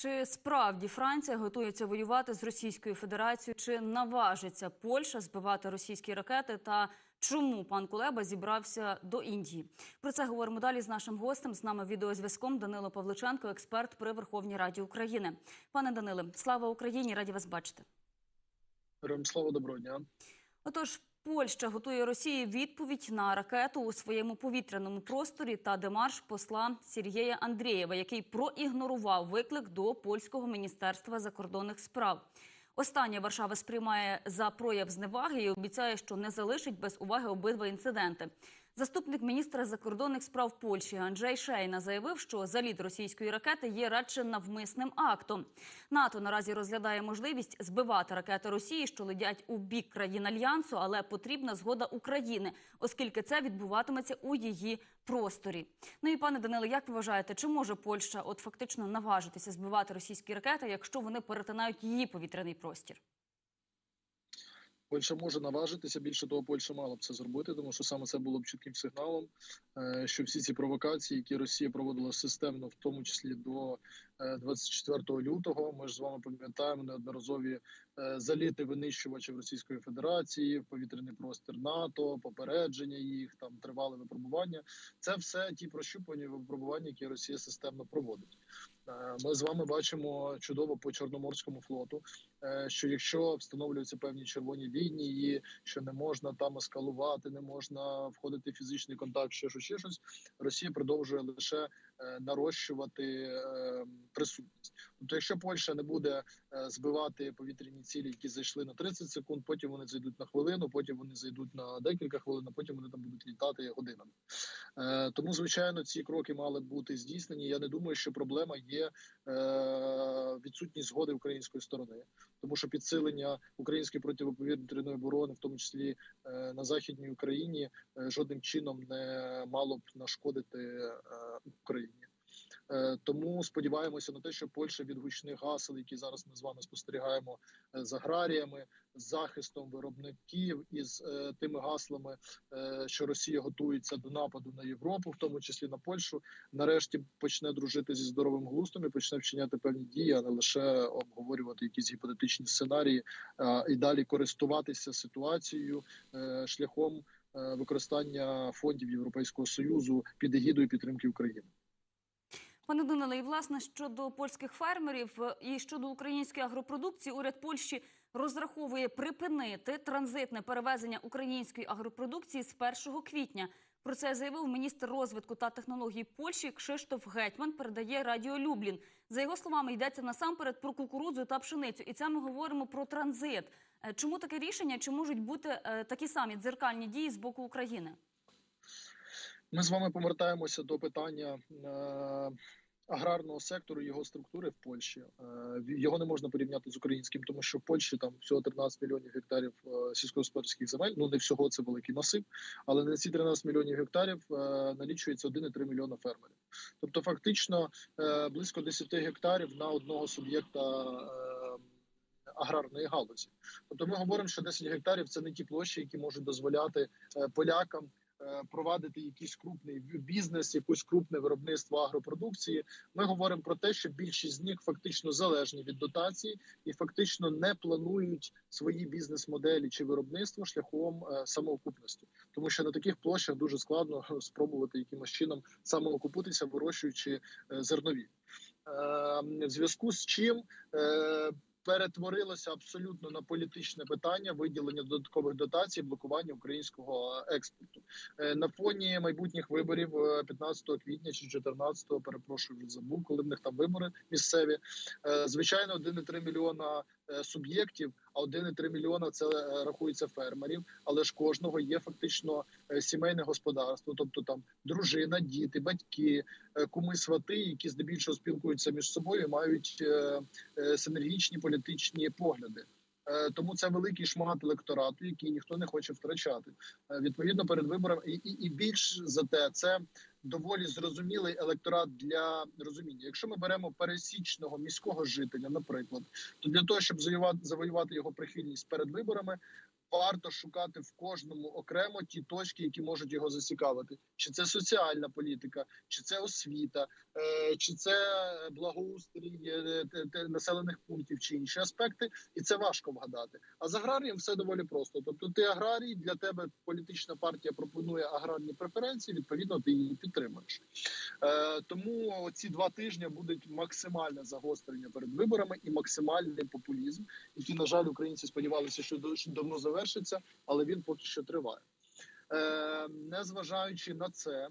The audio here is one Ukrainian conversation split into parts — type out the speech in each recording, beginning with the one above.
Чи справді Франція готується воювати з Російською Федерацією? Чи наважиться Польща збивати російські ракети? Та чому пан Кулеба зібрався до Індії? Про це говоримо далі з нашим гостем. З нами відеозв'язком Данило Павличенко, експерт при Верховній Раді України. Пане Даниле, слава Україні! Раді вас бачити. Героям слава доброго дня. Отож, Польща готує Росії відповідь на ракету у своєму повітряному просторі та демарш посла Сергія Андрієва, який проігнорував виклик до польського міністерства закордонних справ. Останнє Варшава сприймає за прояв зневаги і обіцяє, що не залишить без уваги обидва інциденти. Заступник міністра закордонних справ Польщі Анджей Шейна заявив, що заліт російської ракети є радше навмисним актом. НАТО наразі розглядає можливість збивати ракети Росії, що летять у бік країн альянсу, але потрібна згода України, оскільки це відбуватиметься у її просторі. Ну і пане Даниле, як ви вважаєте, чи може Польща от фактично наважитися збивати російські ракети, якщо вони перетинають її повітряний простір? Польща може наважитися. Більше того, Польща мала б це зробити, тому що саме це було б чітким сигналом, е, що всі ці провокації, які Росія проводила системно, в тому числі до е, 24 лютого, ми ж з вами пам'ятаємо неодноразові е, заліти винищувачів Російської Федерації, повітряний простір НАТО, попередження їх там тривали випробування. Це все ті прощупування випробування, які Росія системно проводить. Е, Ми з вами бачимо чудово по Чорноморському флоту, е, що якщо встановлюються певні червоні лінії, що не можна там ескалувати, не можна входити в фізичний контакт, ще щось, щось, Росія продовжує лише е, нарощувати е, присутність. Тобто, якщо Польща не буде е, збивати повітряні цілі, які зайшли на 30 секунд, потім вони зайдуть на хвилину, потім вони зайдуть на декілька хвилин, а потім вони там будуть літати годинами. Е, Тому, звичайно, ці кроки мали бути здійснені. Я не думаю, що проблема є е, відсутність згоди української сторони, тому що підсилення української протиповітряної оборони, в тому числі е, на західній Україні, е, жодним чином не мало б нашкодити е, Україні. Е, Тому сподіваємося на те, що Польща від гучних гасел, які зараз ми з вами спостерігаємо е, з аграріями, з захистом виробників і з е, тими гаслами, що Росія готується до нападу на Європу, в тому числі на Польщу, нарешті почне дружити зі здоровим глустом і почне вчиняти певні дії, а не лише обговорювати якісь гіпотетичні сценарії і далі користуватися ситуацією шляхом використання фондів Європейського союзу під егідою підтримки України. Пане Даниле, і власне щодо польських фермерів е, і щодо української агропродукції, уряд Польщі розраховує припинити транзитне перевезення української агропродукції з 1 квітня. Про це заявив міністр розвитку та технологій Польщі Кшиштоф Гетьман. Передає Радіо Люблін. За його словами, йдеться насамперед про кукурудзу та пшеницю, і це ми говоримо про транзит. Е, Чому таке рішення? Чи можуть бути е, такі самі дзеркальні дії з боку України? Ми з вами повертаємося до питання аграрного сектору, його структури в Польщі. Е, його не можна порівняти з українським, тому що в Польщі там всього 13 мільйонів гектарів е, сільськогосподарських земель. Ну не всього це великий масив, але на ці 13 мільйонів гектарів е, налічується 1,3 мільйона фермерів. Тобто, фактично близько 10 гектарів на одного суб'єкта. Аграрної галузі, тобто ми говоримо, що 10 гектарів це не ті площі, які можуть дозволяти полякам провадити якийсь крупний бізнес, якусь крупне виробництво агропродукції. Ми говоримо про те, що більшість з них фактично залежні від дотацій і фактично не планують свої бізнес-моделі чи виробництво шляхом е, самоокупності, тому що на таких площах дуже складно спробувати якимось чином самоокупитися, вирощуючи е, зернові. Е, В зв'язку з чим е, перетворилося абсолютно на політичне питання виділення додаткових дотацій, блокування українського експорту Е, на фоні майбутніх виборів е, 15 квітня чи 14, перепрошую, забув, коли в них там вибори місцеві. Е, Звичайно, 1,3 мільйона е, суб'єктів, а 1,3 мільйона це е, рахується фермерів, але ж кожного є фактично е, сімейне господарство, тобто там дружина, діти, батьки, е, куми свати, які здебільшого спілкуються між собою, і мають е, е, синергічні політичні погляди. Е, Тому це великий шмат електорату, який ніхто не хоче втрачати. Е, Відповідно, перед виборами і, і, і більш за те, це доволі зрозумілий електорат для розуміння. Якщо ми беремо пересічного міського жителя, наприклад, то для того, щоб завоювати, завоювати його прихильність перед виборами, варто шукати в кожному окремо ті точки, які можуть його зацікавити. Чи це соціальна політика, чи це освіта, чи це благоустрій е, населених пунктів, чи інші аспекти, і це важко вгадати. А з аграрієм все доволі просто. Тобто, ти аграрій для тебе політична партія пропонує аграрні преференції. Відповідно, ти її підтримуєш. Е, тому ці два тижні будуть максимальне загострення перед виборами і максимальний популізм, який, на жаль, українці сподівалися, що давно завершиться, але він поки що триває. Е, незважаючи на це.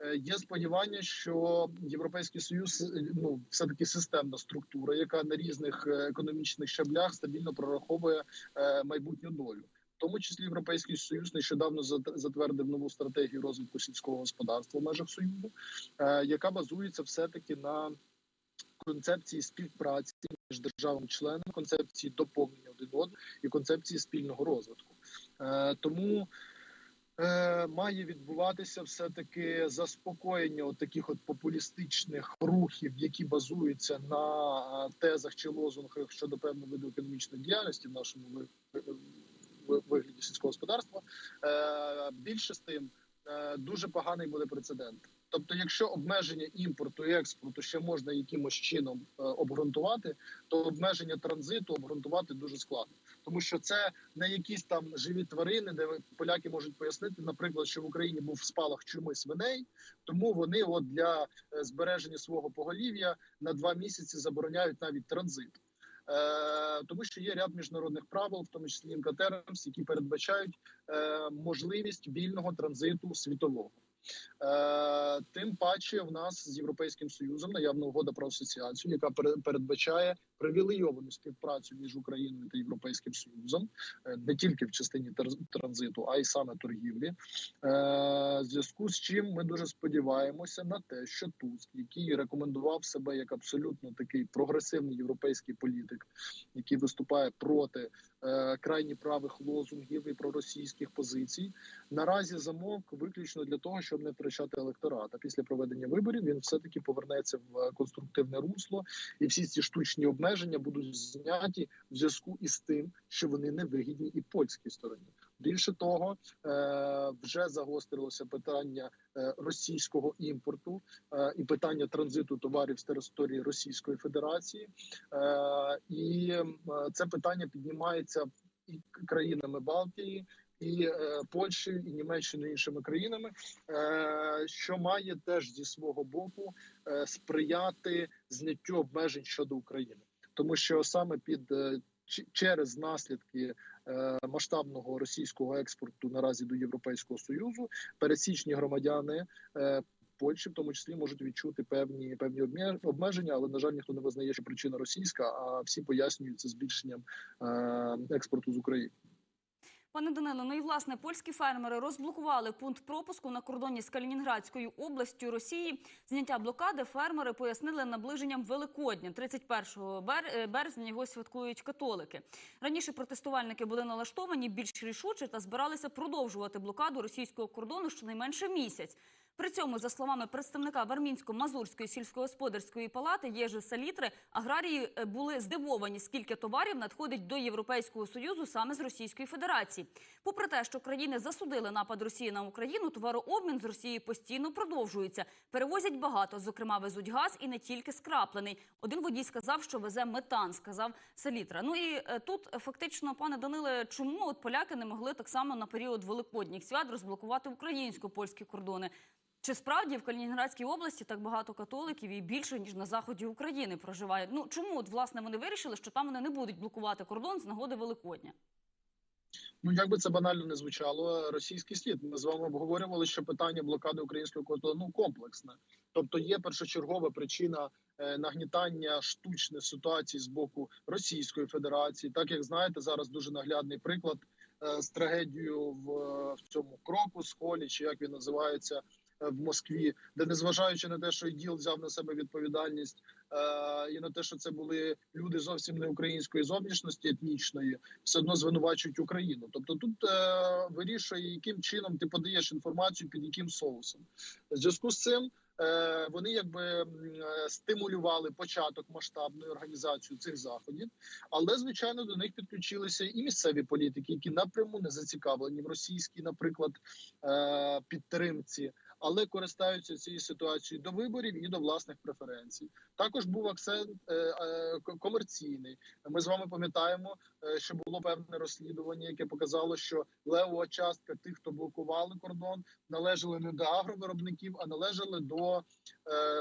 Е, Є сподівання, що європейський союз е, ну все таки системна структура, яка на різних е, економічних щаблях стабільно прораховує майбутню долю. В тому числі європейський союз нещодавно зат- затвердив нову стратегію розвитку сільського господарства в межах союзу, яка базується все таки на концепції співпраці між державами-членами, концепції доповнення один одного і концепції спільного розвитку. Тому е, має відбуватися все таки заспокоєння от таких от популістичних рухів, які базуються на е, тезах чи лозунгах щодо певного виду економічної діяльності в нашому ви- ви- вигляді сільського господарства. Е, Більше з тим, е, дуже поганий буде прецедент. Тобто, якщо обмеження імпорту і експорту ще можна якимось чином е, обґрунтувати, то обмеження транзиту обґрунтувати дуже складно, тому що це не якісь там живі тварини, де поляки можуть пояснити, наприклад, що в Україні був спалах чуми свиней, тому вони от для е, збереження свого поголів'я на два місяці забороняють навіть транзит. Е, тому що є ряд міжнародних правил, в тому числі інкатермс, які передбачають е, можливість вільного транзиту світового. Е, тим паче в нас з європейським союзом наявна угода про асоціацію, яка пере- передбачає привілейовану співпрацю між Україною та Європейським Союзом е, не тільки в частині транзиту, а й саме торгівлі. Е, в зв'язку з чим ми дуже сподіваємося на те, що Туск, який рекомендував себе як абсолютно такий прогресивний європейський політик, який виступає проти е, крайні правих лозунгів і проросійських позицій, наразі замовк виключно для того, щоб не втрачати електорат. А після проведення виборів він все таки повернеться в конструктивне русло, і всі ці штучні обмеження будуть зняті в зв'язку із тим, що вони не вигідні і польській стороні. Більше того, е, вже загострилося питання е, російського імпорту е, і питання транзиту товарів з території Російської Федерації, і це питання піднімається і країнами Балтії, і е, Польщею, і Німеччиною, і іншими країнами, що має теж зі свого боку сприяти зняттю обмежень щодо України, тому що саме під е, через наслідки е, масштабного російського експорту наразі до Європейського союзу пересічні громадяни. е, Польщі, в тому числі, можуть відчути певні певні обмеження, але на жаль, ніхто не визнає, що причина російська, а всі пояснюють це збільшенням експорту з України. Пане Данило, ну і власне польські фермери розблокували пункт пропуску на кордоні з Калінінградською областю Росії. Зняття блокади фермери пояснили наближенням Великодня. 31 бер- е, березня його святкують католики. Раніше протестувальники були налаштовані більш рішуче та збиралися продовжувати блокаду російського кордону щонайменше місяць. При цьому, за словами представника Вармінсько-Мазурської сільськогосподарської палати Єжи Салітри, аграрії е, були здивовані, скільки товарів надходить до Європейського союзу саме з Російської Федерації. Попри те, що країни засудили напад Росії на Україну, товарообмін з Росією постійно продовжується. Перевозять багато, зокрема, везуть газ і не тільки скраплений. Один водій сказав, що везе метан, сказав Салітра. Ну і е, тут е, фактично, пане Даниле, чому от поляки не могли так само на період великодніх свят розблокувати українсько-польські кордони? Чи справді в Калінінградській області так багато католиків і більше ніж на заході України проживає? Ну чому от власне вони вирішили, що там вони не будуть блокувати кордон з нагоди Великодня? Ну як би це банально не звучало, російський слід. Ми з вами обговорювали, що питання блокади українського кордону комплексне, тобто є першочергова причина е, нагнітання штучної ситуації з боку Російської Федерації. Так як знаєте, зараз дуже наглядний приклад е, з трагедією в, в цьому кроку, схолі, чи як він називається. Е, В Москві, де незважаючи на те, що іділ взяв на себе відповідальність, е, і на те, що це були люди зовсім не української зовнішності етнічної, все одно звинувачують Україну. Тобто тут е, вирішує, яким чином ти подаєш інформацію під яким соусом. В зв'язку з цим вони якби стимулювали початок масштабної організації цих заходів, але звичайно до них підключилися і місцеві політики, які напряму не зацікавлені в російській, наприклад, підтримці. Але користаються цією ситуацією до виборів і до власних преференцій. Також був акцент е, е, комерційний. Ми з вами пам'ятаємо, е, що було певне розслідування, яке показало, що левова частка тих, хто блокували кордон, належали не до агровиробників, а належали до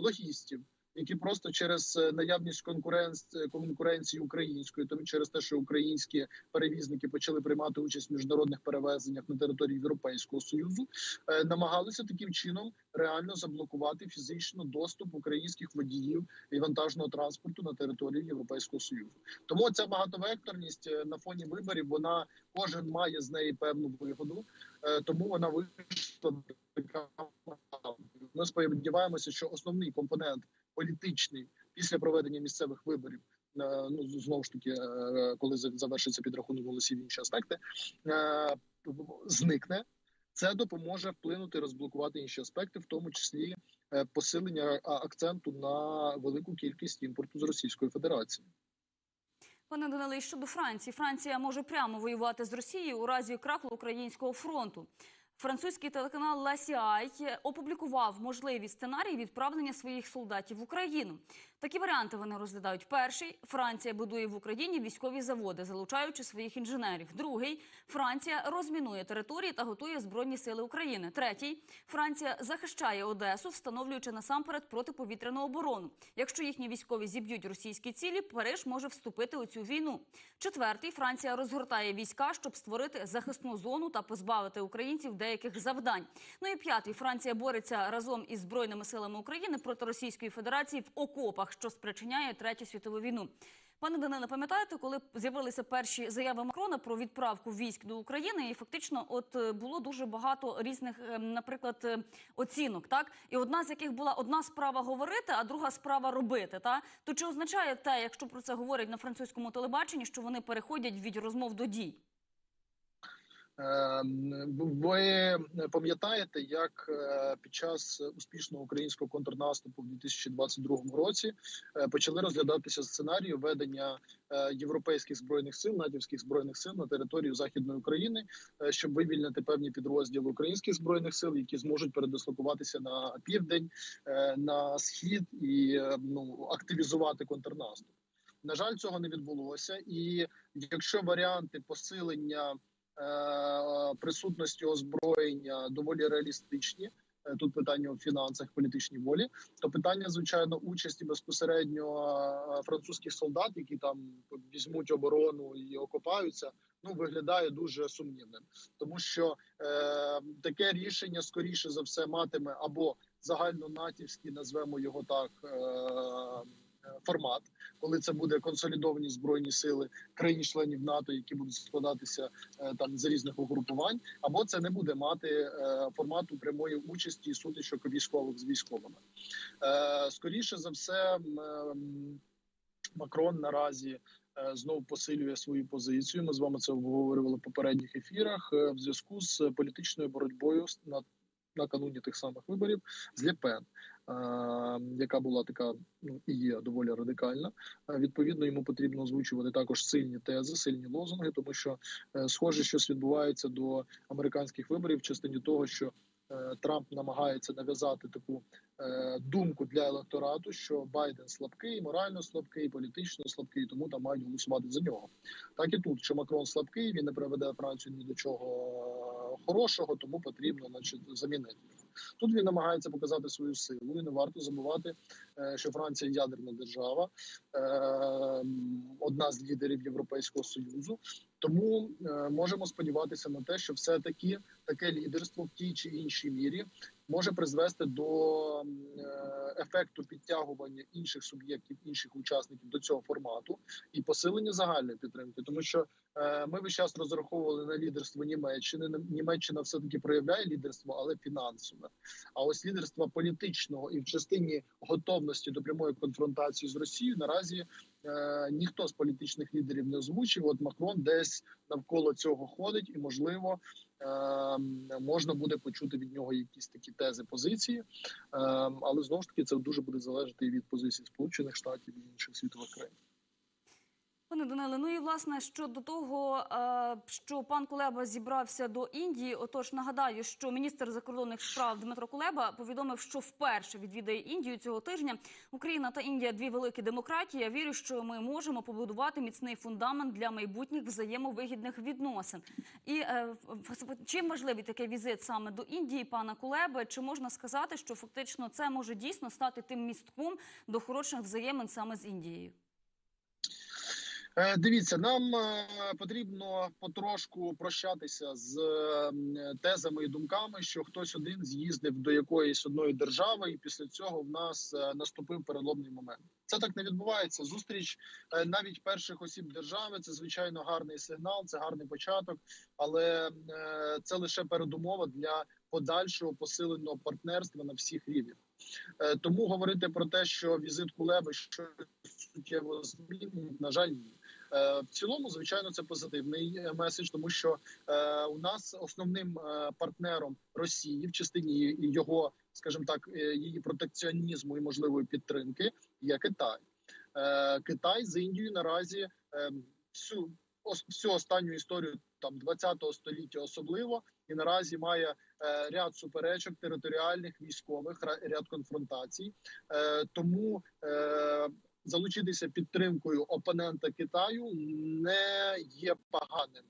логістів, які просто через е, наявність конкуренції конкуренції української, тому через те, що українські перевізники почали приймати участь в міжнародних перевезеннях на території Європейського союзу, е, намагалися таким чином реально заблокувати фізично доступ українських водіїв і вантажного транспорту на територію Європейського союзу. Тому ця багатовекторність е, на фоні виборів вона кожен має з неї певну вигоду, е, тому вона вийшла. Ми сподіваємося, що основний компонент політичний після проведення місцевих виборів. Ну знову ж таки, е, коли завершиться підрахунок голосів інші аспекти, е, зникне. Це допоможе вплинути, розблокувати інші аспекти, в тому числі е, посилення акценту на велику кількість імпорту з Російської Федерації. Пане Даниле, щодо Франції, Франція може прямо воювати з Росією у разі краху українського фронту. Французький телеканал Ласіай опублікував можливі сценарії відправлення своїх солдатів в Україну. Такі варіанти вони розглядають. Перший Франція будує в Україні військові заводи, залучаючи своїх інженерів. Другий Франція розмінує території та готує збройні сили України. Третій Франція захищає Одесу, встановлюючи насамперед протиповітряну оборону. Якщо їхні військові зіб'ють російські цілі, Париж може вступити у цю війну. Четвертий Франція розгортає війська, щоб створити захисну зону та позбавити українців деяких завдань. Ну і п'ятий Франція бореться разом із збройними силами України проти Російської Федерації в окопах, що спричиняє третю світову війну. Пане Даниле, пам'ятаєте, коли з'явилися перші заяви Макрона про відправку військ до України, і фактично, от е, було дуже багато різних, е, наприклад, е, оцінок, так і одна з яких була одна справа говорити, а друга справа робити. Та то чи означає те, якщо про це говорять на французькому телебаченні, що вони переходять від розмов до дій? Е, Ви пам'ятаєте, як е, під час успішного українського контрнаступу в 2022 році е, почали розглядатися сценарії ведення е, європейських збройних сил, натівських збройних сил на територію західної України, щоб вивільнити певні підрозділи українських збройних сил, які зможуть передислокуватися на південь, на схід і ну активізувати контрнаступ. На жаль, цього не відбулося, і якщо варіанти посилення присутності озброєння доволі реалістичні. Е, Тут питання у фінансах, політичній волі. То питання, звичайно, участі безпосередньо е, французьких солдат, які там візьмуть оборону і окопаються, ну виглядає дуже сумнівним, тому що е, таке рішення скоріше за все матиме або загальнонатівський, назвемо його так. Е, Формат, коли це буде консолідовані збройні сили країн-членів НАТО, які будуть складатися е, там з різних угрупувань, або це не буде мати е, формату прямої участі сутичок військових з військовими. Е, скоріше за все, ем, Макрон наразі. Знову посилює свою позицію. Ми з вами це обговорювали в попередніх ефірах в зв'язку з політичною боротьбою на накануні тих самих виборів з Лєпен, яка була така ну і є доволі радикальна. Е, Відповідно, йому потрібно озвучувати також сильні тези, сильні лозунги, тому що е, схоже, щось відбувається до американських виборів в частині того, що е, Трамп намагається нав'язати таку е, думку для електорату, що Байден слабкий, морально слабкий, політично слабкий, тому там мають голосувати за нього. Так і тут, що Макрон слабкий, він не приведе Францію ні до чого е, хорошого, тому потрібно, значить, замінити його. Тут він намагається показати свою силу, і не варто забувати, е, що Франція ядерна держава, е, одна з лідерів Європейського союзу. Тому е, можемо сподіватися на те, що все таки таке лідерство в тій чи іншій мірі може призвести до е, ефекту підтягування інших суб'єктів, інших учасників до цього формату і посилення загальної підтримки, тому що Е, Ми весь час розраховували на лідерство Німеччини. Німеччина все таки проявляє лідерство, але фінансове. А ось лідерства політичного і в частині готовності до прямої конфронтації з Росією наразі ніхто з політичних лідерів не озвучив. От Макрон десь навколо цього ходить, і можливо е, можна буде почути від нього якісь такі тези позиції. Е, але знову ж таки це дуже буде залежати і від позиції Сполучених Штатів і інших світових країн. Пане Даниле, ну і власне щодо того, е, що пан Кулеба зібрався до Індії. Отож, нагадаю, що міністр закордонних справ Дмитро Кулеба повідомив, що вперше відвідає Індію цього тижня. Україна та Індія дві великі демократії. Я вірю, що ми можемо побудувати міцний фундамент для майбутніх взаємовигідних відносин. І е, чим важливий такий візит саме до Індії, пана Кулеби? Чи можна сказати, що фактично це може дійсно стати тим містком до хороших взаємин саме з Індією? Е, Дивіться, нам е, потрібно потрошку прощатися з тезами і думками, що хтось один з'їздив до якоїсь одної держави, і після цього в нас е, наступив переломний момент. Це так не відбувається. Зустріч навіть перших осіб держави це звичайно гарний сигнал, це гарний початок, але це лише передумова для подальшого посиленого партнерства на всіх рівнях. Тому говорити про те, що візит Кулеби щось суттєво змінить, на жаль, ні. Е, В цілому, звичайно, це позитивний е, меседж, тому що е, у нас основним партнером Росії в частині його, скажімо так, її протекціонізму і можливої підтримки є Китай. Китай з Індією наразі всю всю останню історію там 20-го століття особливо і наразі має ряд суперечок територіальних військових, ряд конфронтацій. Тому залучитися підтримкою опонента Китаю не є поганим.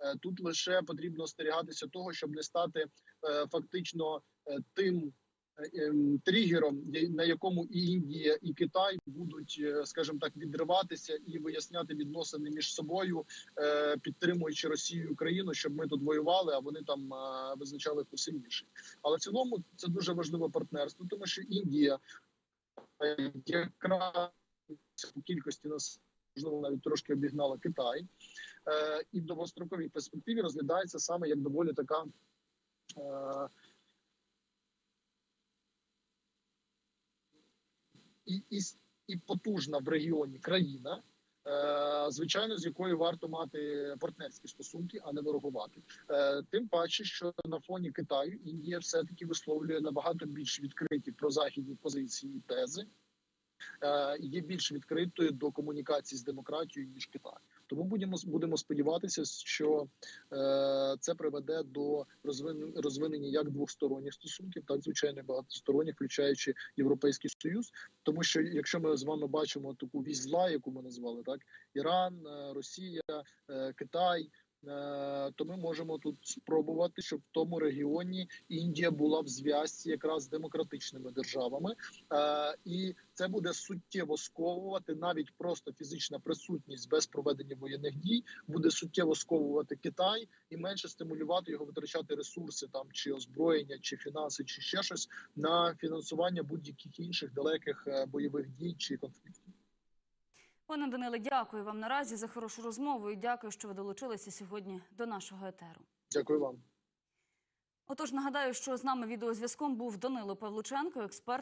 Е, Тут лише потрібно остерігатися того, щоб не стати е, фактично е, тим ем, тригером, на якому і Індія, і Китай будуть, скажімо так, відриватися і виясняти відносини між собою, підтримуючи Росію і Україну, щоб ми тут воювали, а вони там визначали хто сильніший. Але в цілому це дуже важливе партнерство, тому що Індія якраз по кількості нас можливо навіть трошки обігнала Китай, е, і в довгостроковій перспективі розглядається саме як доволі така. Е, і, і, і потужна в регіоні країна, звичайно, з якою варто мати партнерські стосунки, а не ворогувати. Е, тим паче, що на фоні Китаю Індія все таки висловлює набагато більш відкриті прозахідні позиції і тези. е, Є більш відкритою до комунікації з демократією ніж Китай. Тому будемо будемо сподіватися, що е, це приведе до розвин, розвинення як двосторонніх стосунків, так звичайно багатосторонніх, включаючи європейський союз. Тому що якщо ми з вами бачимо таку вісь зла, яку ми назвали так: Іран, е, Росія, е, Китай. Е, То ми можемо тут спробувати, щоб в тому регіоні Індія була в зв'язці якраз з демократичними державами, Е, і це буде суттєво сковувати навіть просто фізична присутність без проведення воєнних дій буде суттєво сковувати Китай і менше стимулювати його витрачати ресурси там чи озброєння, чи фінанси, чи ще щось на фінансування будь-яких інших далеких е, бойових дій чи конфліктів. Пане Даниле, дякую вам наразі за хорошу розмову і дякую, що ви долучилися сьогодні до нашого етеру. Дякую вам. Отож, нагадаю, що з нами відеозв'язком був Данило Павлученко, експерт.